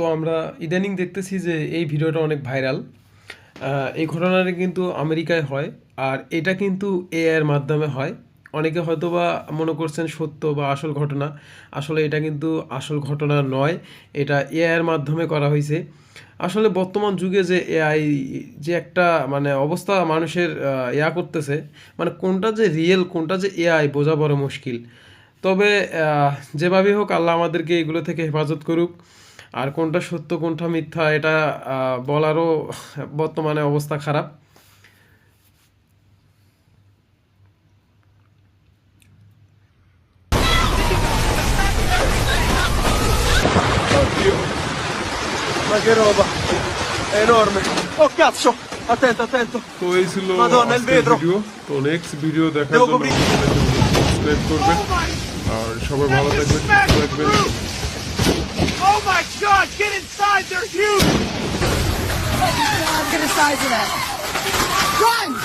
তো আমরা ইদানিং দেখতেছি যে এই ভিডিওটা অনেক ভাইরাল। এই ঘটনাটা কিন্তু আমেরিকায় হয় আর এটা কিন্তু এআইয়ের মাধ্যমে হয়। অনেকে হয়তো বা মনে করছেন সত্য বা আসল ঘটনা। আসলে এটা কিন্তু আসল ঘটনা নয়, এটা এআইয়ের মাধ্যমে করা হয়েছে। আসলে বর্তমান যুগে যে এআই যে একটা মানে অবস্থা মানুষের ইয়া করতেছে মানে কোনটা যে রিয়েল কোনটা যে এআই বোঝা বড় মুশকিল। তবে যেভাবেই হোক আল্লাহ আমাদেরকে এগুলো থেকে হেফাজত করুক। আর কোনটা সত্য কোনটা মিথ্যা এটা বলারও বর্তমানে অবস্থা খারাপ Ma che roba! È enorme! Oh cazzo! Attento, attento! তো এই ছিল Madonna, il vetro. ভিডিও তো নেক্সট ভিডিও দেখার জন্য সাবস্ক্রাইব করবেন আর সবাই ভালো থাকবেন সুস্থ থাকবেন inside, they're huge! I'm gonna size it up. Run!